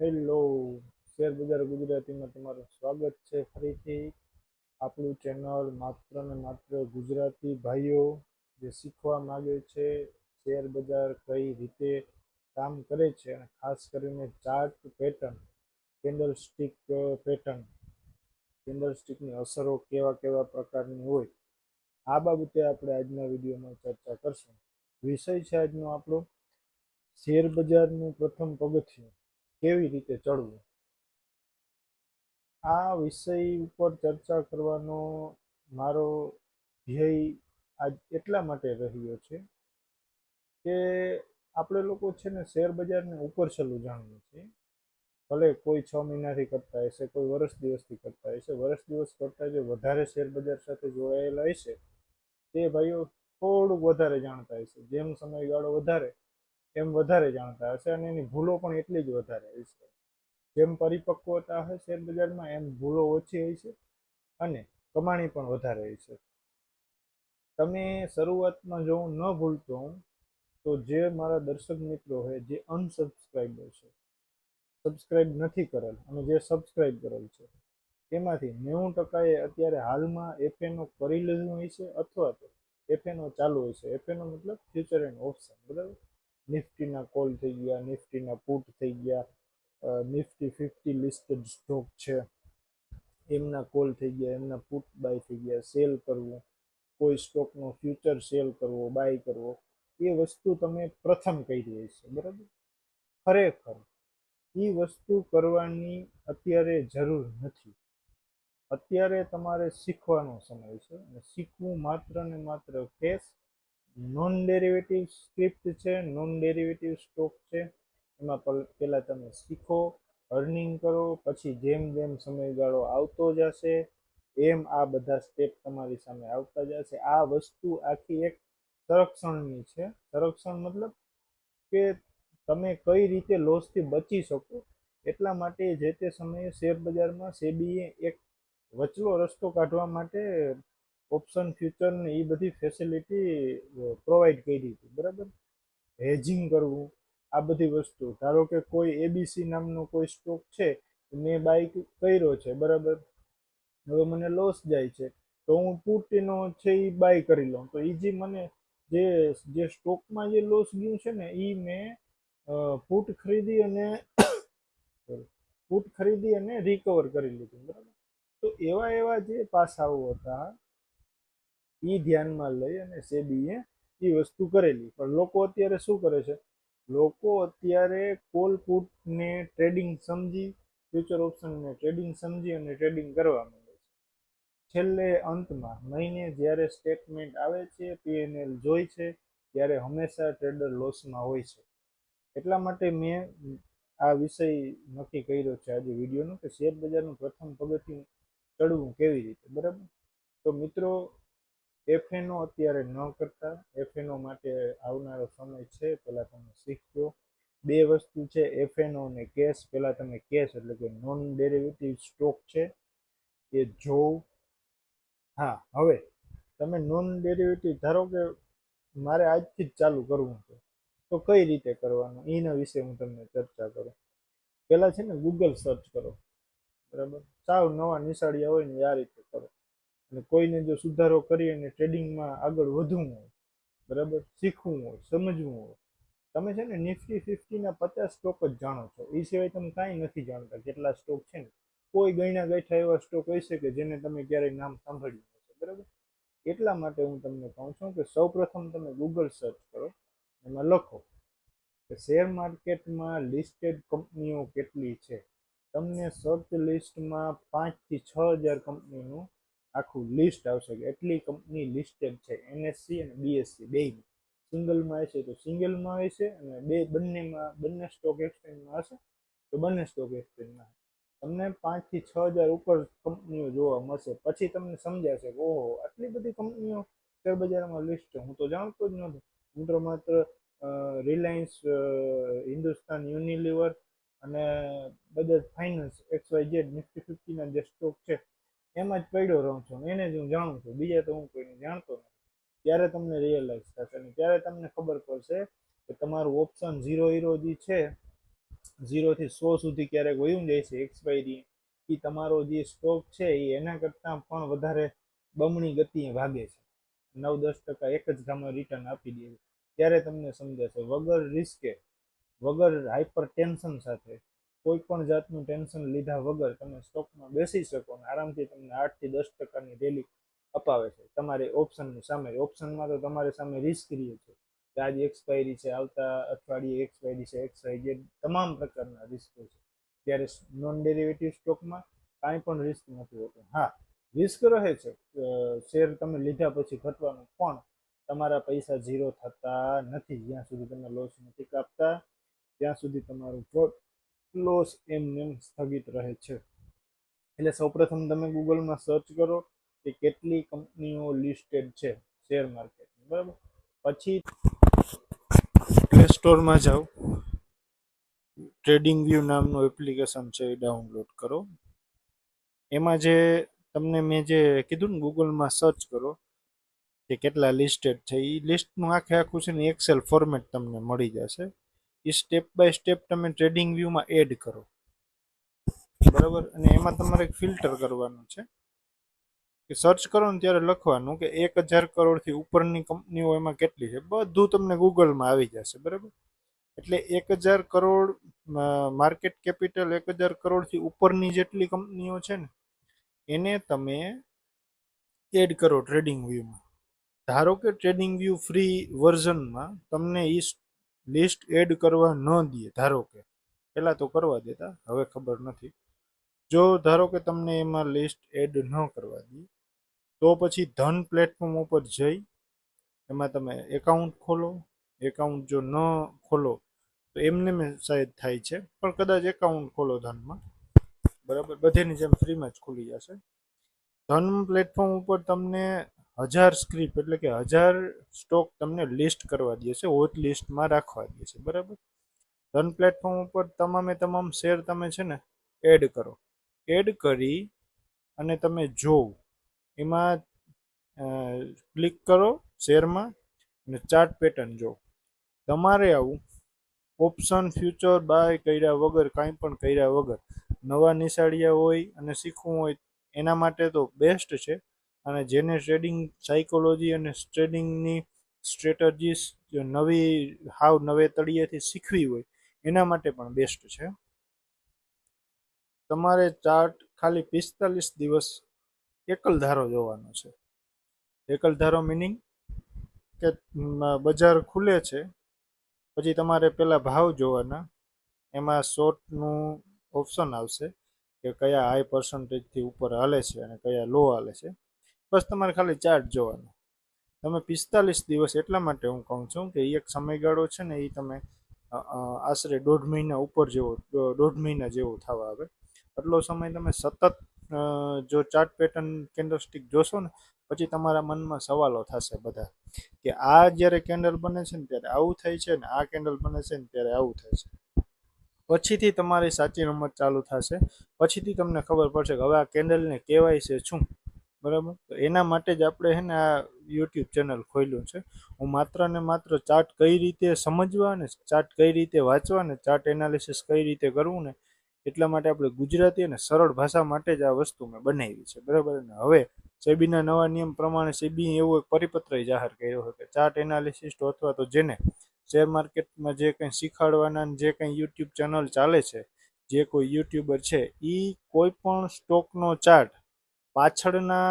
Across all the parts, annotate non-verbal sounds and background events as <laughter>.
Hello share બજાર ગુજરાતીમાં તમારું સ્વાગત છે ફરીથી આપણું ચેનલ માત્ર ને માત્ર ગુજરાતી ભાઈઓ જે શીખવા માગે છે શેર બજાર કઈ રીતે કામ કરે છે અને ખાસ કરીને chart pattern candle stick pattern candle સ્ટિકની અસરો કેવા કેવા પ્રકારની હોય, આ બાબતે આપણે આજના વિડીયોમાં ચર્ચા કરશું. વિષય છે આજનો આપણો શેર બજારનું પ્રથમ પગથિયું. કેવી રીતે ચડવું? આ વિષય ઉપર ચર્ચા કરવાનો મારો ધ્યેય આજ એટલા માટે રહ્યો છે કે આપણે લોકો છે ને શેર બજારને ઉપર છેલ્લું જાણીએ છીએ ભલે કોઈ છ મહિનાથી કરતા હશે, કોઈ વર્ષ દિવસથી કરતા હશે, વર્ષ દિવસ કરતા જે વધારે શેર બજાર સાથે જોડાયેલા હશે, તે ભાઈઓ થોડુંક વધારે જાણતા હશે. જેમ સમયગાળો વધારે એમ વધારે જાણતા હશે અને એની ભૂલો પણ એટલી જ વધારે હશે જેમ પરિપક્વતા હોય શેરબજારમાં એમ ભૂલો ઓછી હશે અને કમાણી પણ વધારે હશે તમે શરૂઆતમાં જો હું ન ભૂલતો હું, તો જે મારા દર્શક મિત્રો છે, જે અનસબસ્ક્રાઈબર છે સબસ્ક્રાઈબ નથી કરેલ અને જે સબસ્ક્રાઈબ કરેલ છે તેમાંથી નેવું ટકાએ અત્યારે હાલમાં એફએનો કરી લીધું છે અથવા તો એફએનો ચાલુ હોય છે. એફએનો મતલબ ફ્યુચર એન્ડ ઓપ્શન, બરાબર? નિફ્ટીના કોલ થઈ ગયા નિફ્ટીના પુટ થઈ ગયા નિફ્ટી ફિફ્ટી લિસ્ટેડ સ્ટોક છે. એમના કોલ થઈ ગયા, એમના પુટ બાય થઈ ગયા સેલ કરવું, કોઈ સ્ટોકનો ફ્યુચર સેલ કરવો બાય કરવો, એ વસ્તુ તમે પ્રથમ કરી હશે, બરાબર? ખરેખર એ વસ્તુ કરવાની અત્યારે જરૂર નથી. અત્યારે તમારે શીખવાનો સમય છે અને શીખવું માત્ર ને માત્ર કેશ નોન ડેરિવેટિવ સ્ક્રિપ્ટ છે નોન ડેરિવેટિવ સ્ટોક છે. એમાં પહેલાં તમે શીખો અર્નિંગ કરો, પછી જેમ જેમ સમયગાળો આવતો જશે, એમ આ બધા સ્ટેપ તમારી સામે આવતા જશે. આ વસ્તુ આખી એક સંરક્ષણની છે. સંરક્ષણ મતલબ કે તમે કઈ રીતે લોસથી બચી શકો, એટલા માટે જે તે સમયે શેર બજારમાં સેબીએ એક વચલો રસ્તો કાઢવા માટે ઓપ્શન, ફ્યુચર ને એ બધી ફેસિલિટી પ્રોવાઈડ કરી હતી. બરાબર? હેજિંગ કરવું, આ બધી વસ્તુ ધારો કે કોઈ એબીસી નામનો કોઈ સ્ટોક છે મેં બાય કર્યો છે. બરાબર? હવે મને લોસ જાય છે. તો હું પુટીનો છે એ બાય કરી લઉં. તો એ જે મને જે જે સ્ટોકમાં જે લોસ ગયું છે ને એ મેં પુટ ખરીદી અને <coughs> પુટ ખરીદી અને રિકવર કરી લીધું. બરાબર? તો એવા એવા જે પાસાઓ હતા એ ધ્યાનમાં લઈ અને સેબીએ એ વસ્તુ કરેલી. પણ લોકો અત્યારે શું કરે છે? લોકો અત્યારે કોલ પુટને ટ્રેડિંગ સમજી, ફ્યુચર ઓપ્શનને ટ્રેડિંગ સમજી અને ટ્રેડિંગ કરવા માંગે છે. છેલ્લે અંતમાં મહિને જ્યારે સ્ટેટમેન્ટ આવે છે પીએનએલ જોઈ છે, ત્યારે હંમેશા ટ્રેડર લોસમાં હોય છે. એટલા માટે મેં આ વિષય નક્કી કર્યો છે આજે વિડીયોનો કે શેર બજારનું પ્રથમ પગથિયું ચડવું કેવી રીતે? બરાબર? તો મિત્રો એફએનો અત્યારે ન કરતા. એફએનો માટે આવનારો સમય છે, પહેલાં તમે શીખજો. બે વસ્તુ છે એફએનો અને કેશ પહેલાં તમે કેશ એટલે કે નોન ડેરિવેટિવ સ્ટોક છે, એ જોવ. હા, હવે તમે નોન ડેરિવેટિવ ધારો કે મારે આજથી જ ચાલુ કરવું છે, તો કઈ રીતે કરવાનું? એના વિશે હું તમને ચર્ચા કરું. પહેલાં છે ને ગૂગલ સર્ચ કરો. બરાબર? સાવ નવા નિશાળિયા હોય ને આ રીતે કરો. અને કોઈને જો સુધારો કરી અને ટ્રેડિંગમાં આગળ વધવું હોય, બરાબર? શીખવું હોય, સમજવું હોય. તમે છે ને નિફ્ટી ફિફ્ટીના પચાસ સ્ટોક જ જાણો છો. એ સિવાય તમે કાંઈ નથી જાણતા કેટલા સ્ટોક છે ને. કોઈ ગણ્યા ગૈઠા એવા સ્ટોક છે કે જેને તમે ક્યારેય નામ સાંભળ્યું હશે, બરાબર? એટલા માટે હું તમને કહું છું કે સૌ પ્રથમ તમે ગૂગલ સર્ચ કરો, એમાં લખો કે શેર માર્કેટમાં લિસ્ટેડ કંપનીઓ કેટલી છે. તમને સર્ચ લિસ્ટમાં પાંચથી છ હજાર કંપનીનું આખું લિસ્ટ આવશે કે એટલી કંપની લિસ્ટેડ છે એનએસસી અને બીએસસી બે સિંગલમાં હશે તો સિંગલમાં હશે અને બે બંનેમાં, બંને સ્ટોક એક્સચેન્જમાં હશે તો બંને સ્ટોક એક્સચેન્જમાં તમને પાંચથી છ હજાર ઉપર કંપનીઓ જોવા મળશે. પછી તમને સમજાશે કે ઓહો, આટલી બધી કંપનીઓ શેર બજારમાં લિસ્ટ છે. હું તો જાણતો જ નથી હું તો માત્ર રિલાયન્સ હિન્દુસ્તાન યુનિલિવર અને Bajaj finance X Y Z Nifty ફિફ્ટીના જે સ્ટોક છે એમાં જ પડ્યો રહું છું એને જ હું જાણું છું. બીજા તો હું કોઈને જાણતો નથી. ત્યારે તમને રિયલાઇઝ થશે અને ત્યારે તમને ખબર પડશે કે તમારું ઓપ્શન ઝીરો હીરો જે છે ઝીરોથી સો સુધી ક્યારેક વયું જાય છે એક્સપાયરી એ તમારો જે સ્ટોક છે એ એના કરતાં પણ વધારે બમણી ગતિએ ભાગે છે. નવ દસ ટકા એક જ ગામમાં રિટર્ન આપી દે ત્યારે તમને સમજાશે, વગર રિસ્કે વગર હાઇપર ટેન્શન સાથે કોઈ પણ જાતનું ટેન્શન લીધા વગર તમે સ્ટોકમાં બેસી શકો અને આરામથી તમને આઠથી દસ ટકાની રેલી અપાવે છે. તમારી ઓપ્શનની સામે ઓપ્શનમાં તો તમારી સામે રિસ્ક રહે છે. કે આજે એક્સપાયરી છે, આવતા અઠવાડિયે એક્સપાયરી છે એક્સપાયરી જે તમામ પ્રકારના રિસ્કો છે. ત્યારે નોન ડેરિવેટિવ સ્ટોકમાં કાંઈ પણ રિસ્ક નથી હોતું. હા રિસ્ક રહે છે. શેર તમે લીધા પછી ઘટવાનું, પણ તમારા પૈસા ઝીરો થતા નથી. જ્યાં સુધી તમે લોસ નથી કાપતા, ત્યાં સુધી તમારું લોસ એમને એમ સ્થગિત રહે છે? એટલે સૌપ્રથમ તમે ગૂગલમાં સર્ચ કરો કે કેટલી કંપનીઓ લિસ્ટેડ છે શેર માર્કેટ બરાબર? પછી પ્લે સ્ટોરમાં જાઓ. ટ્રેડિંગ વ્યૂ નામનું એપ્લિકેશન છે, એ ડાઉનલોડ કરો. એમાં જે તમને મેં જે કીધું ને, ગૂગલમાં સર્ચ કરો કે કેટલા લિસ્ટેડ છે એ લિસ્ટનું આખે આખું છે ને એક્સેલ ફોર્મેટ તમને મળી જશે. એ સ્ટેપ બાય સ્ટેપ તમે ટ્રેડિંગ વ્યૂમાં એડ કરો. બરાબર? અને એમાં તમારે ફિલ્ટર કરવાનું છે. કે સર્ચ કરો ને ત્યારે લખવાનું કે એક હજાર કરોડથી ઉપરની કંપનીઓ એમાં કેટલી છે? બધું તમને ગૂગલમાં આવી જશે. બરાબર? એટલે એક હજાર કરોડ માર્કેટ કેપિટલ એક હજાર કરોડથી ઉપરની જેટલી કંપનીઓ છે ને, એને તમે એડ કરો ટ્રેડિંગ વ્યૂમાં ધારો કે ટ્રેડિંગ વ્યૂ ફ્રી વર્ઝનમાં તમને એ લિસ્ટ એડ કરવા ન દે ધારો કે. પહેલાં તો કરવા દેતા, હવે ખબર નથી. જો ધારો કે તમને એમાં લિસ્ટ એડ ન કરવા દે, તો પછી ધન પ્લેટફોર્મ ઉપર જઈ, એમાં તમે એકાઉન્ટ ખોલો. એકાઉન્ટ જો ન ખોલો, તો એમને શાયદ થાય છે. પણ કદાચ એકાઉન્ટ ખોલો ધનમાં. બરાબર? બધેની જેમ ફ્રીમાં જ ખુલી જશે. ધન પ્લેટફોર્મ ઉપર તમને હજાર સ્ક્રિપ્ટ એટલે કે હજાર સ્ટોક તમને લિસ્ટ કરવા દે છે હોટ લિસ્ટમાં રાખવા દે છે, બરાબર? ધન પ્લેટફોર્મ ઉપર તમામે તમામ શેર તમે છે ને એડ કરો. એડ કરી અને તમે જોવ. એમાં ક્લિક કરો શેરમાં અને ચાર્ટ પેટર્ન જો તમારે આવું ઓપ્શન ફ્યુચર બાય કર્યા વગર, કાંઈ પણ કર્યા વગર, નવા નિશાળિયા હોય અને શીખવું હોય, એના માટે તો બેસ્ટ છે. અને જેને ટ્રેડિંગ સાયકોલોજી અને ટ્રેડિંગની સ્ટ્રેટજીસ નવી હાવ નવે તળિયેથી શીખવી હોય, એના માટે પણ બેસ્ટ છે. તમારે ચાર્ટ ખાલી પિસ્તાલીસ દિવસ એકલ ધારો જોવાનો છે. એકલ ધારો મિનિંગ કે બજાર ખુલે છે, પછી તમારે પહેલાં ભાવ જોવાના, એમાં શોર્ટનું ઓપ્શન આવશે કે કયા હાઈ પર્સન્ટેજથી ઉપર હાલે છે અને કયા લો હાલે છે. બસ તમારે ખાલી ચાર્ટ જોવાનો. તમે પિસ્તાલીસ દિવસ એટલા માટે હું કહું છું કે એક સમયગાળો છે ને એ તમે આશરે દોઢ મહિના ઉપર જેવો દોઢ મહિના જેવો થવા આવે. આટલો સમય તમે સતત જો ચાર્ટ પેટર્ન કેન્ડલસ્ટિક જોશો ને, પછી તમારા મનમાં સવાલો થશે બધા કે આ જ્યારે કેન્ડલ બને છે ને ત્યારે આવું થાય છે ને આ કેન્ડલ બને છે ને ત્યારે આવું થાય છે. પછીથી તમારી સાચી રમત ચાલુ થશે. પછીથી તમને ખબર પડશે કે હવે આ કેન્ડલને કહેવાય છે શું? બરાબર? તો એના માટે જ આપણે છે ને આ યુટ્યુબ ચેનલ ખોલ્યું છે. હું માત્ર ને માત્ર ચાર્ટ કઈ રીતે સમજવા ને ચાર્ટ કઈ રીતે વાંચવા ને ચાર્ટ એનાલિસિસ કઈ રીતે કરવું ને એટલા માટે આપણે ગુજરાતી અને સરળ ભાષા માટે જ આ વસ્તુ મેં બનાવી છે. બરાબર? ને હવે સેબીના નવા નિયમ પ્રમાણે સેબી એવો એક પરિપત્ર જાહેર કર્યો છે કે ચાર્ટ એનાલિસિસ્ટ અથવા તો જેને શેર માર્કેટમાં જે કંઈ શીખવાડવાના જે કંઈ યુટ્યુબ ચેનલ ચાલે છે, જે કોઈ યુટ્યુબર છે એ કોઈ પણ સ્ટોકનો ચાર્ટ પાછળના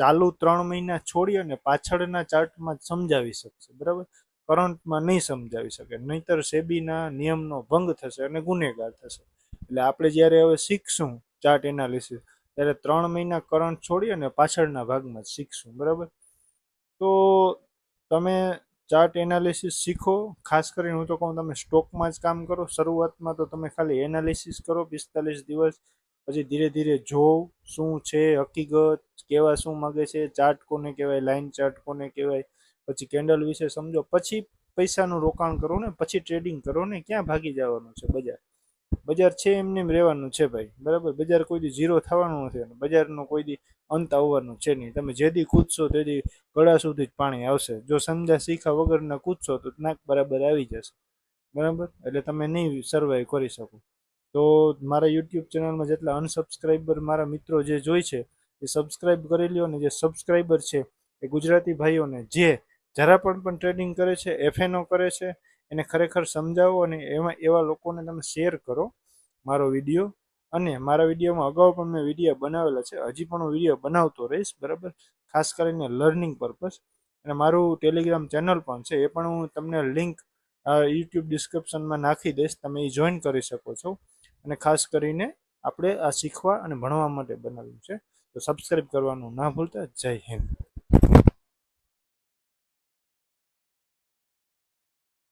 ચાલુ ત્રણ મહિના છોડી અને પાછળના ચાર્ટમાં સમજાવી શકશે, બરાબર? કરંટમાં નહીં સમજાવી શકે, નહીતર સેબીના નિયમનો ભંગ થશે અને ગુનેગાર થશે. એટલે આપણે જ્યારે હવે શીખશું ચાર્ટ એનાલિસિસ, ત્યારે ત્રણ મહિના કરંટ છોડી અને પાછળના ભાગમાં શીખશું, બરાબર? તો તમે ચાર્ટ એનાલિસિસ શીખો, ખાસ કરીને હું તો કહું, તમે સ્ટોકમાં જ કામ કરો, શરૂઆતમાં તો તમે ખાલી એનાલિસિસ કરો, પિસ્તાલીસ દિવસ પછી ધીરે ધીરે જોવ શું છે, હકીકત, કેવા શું માગે છે, ચાર્ટ કોને કહેવાય લાઇન ચાર્ટ કોને કહેવાય, પછી કેન્ડલ વિશે સમજો, પછી પૈસાનું રોકાણ કરો ને, પછી ટ્રેડિંગ કરો ને, ક્યાં ભાગી જવાનું છે બજાર? બજાર છે એમને એમ રહેવાનું છે ભાઈ, બરાબર? બજાર કોઈ દી ઝીરો થવાનું નથી અને બજારનો કોઈ દી અંત આવવાનું છે નહીં. તમે જે દી કૂદશો તે દી ગળા સુધી જ પાણી આવશે. જો સમજા શીખા વગરના કૂદશો તો નાક બરાબર આવી જશે. બરાબર? એટલે તમે નહીં સર્વાઈવ કરી શકો. તો મારા યુટ્યુબ ચેનલમાં જેટલા અનસબસ્ક્રાઈબર મારા મિત્રો જે જોઈ છે, એ સબસ્ક્રાઈબ કરી લ્યો અને જે સબસ્ક્રાઈબર છે એ ગુજરાતી ભાઈઓને જે જરા પણ પણ ટ્રેડિંગ કરે છે એફએનઓ કરે છે, એને ખરેખર સમજાવો અને એમાં એવા લોકોને તમે શેર કરો મારો વીડિયો અને મારા વિડીયોમાં અગાઉ પણ મેં વીડિયો બનાવેલા છે, હજી પણ હું વીડિયો બનાવતો રહીશ, બરાબર? ખાસ કરીને લર્નિંગ પર્પઝ અને મારું ટેલિગ્રામ ચેનલ પણ છે, એ પણ હું તમને લિંક યુટ્યુબ ડિસ્ક્રિપ્શનમાં નાખી દઈશ, તમે એ જોઈન કરી શકો છો. અને ખાસ કરીને આપણે આ શીખવા અને ભણવા માટે બનાવ્યું છે. તો સબસ્ક્રાઈબ કરવાનું ના ભૂલતા. જય હિન્દ.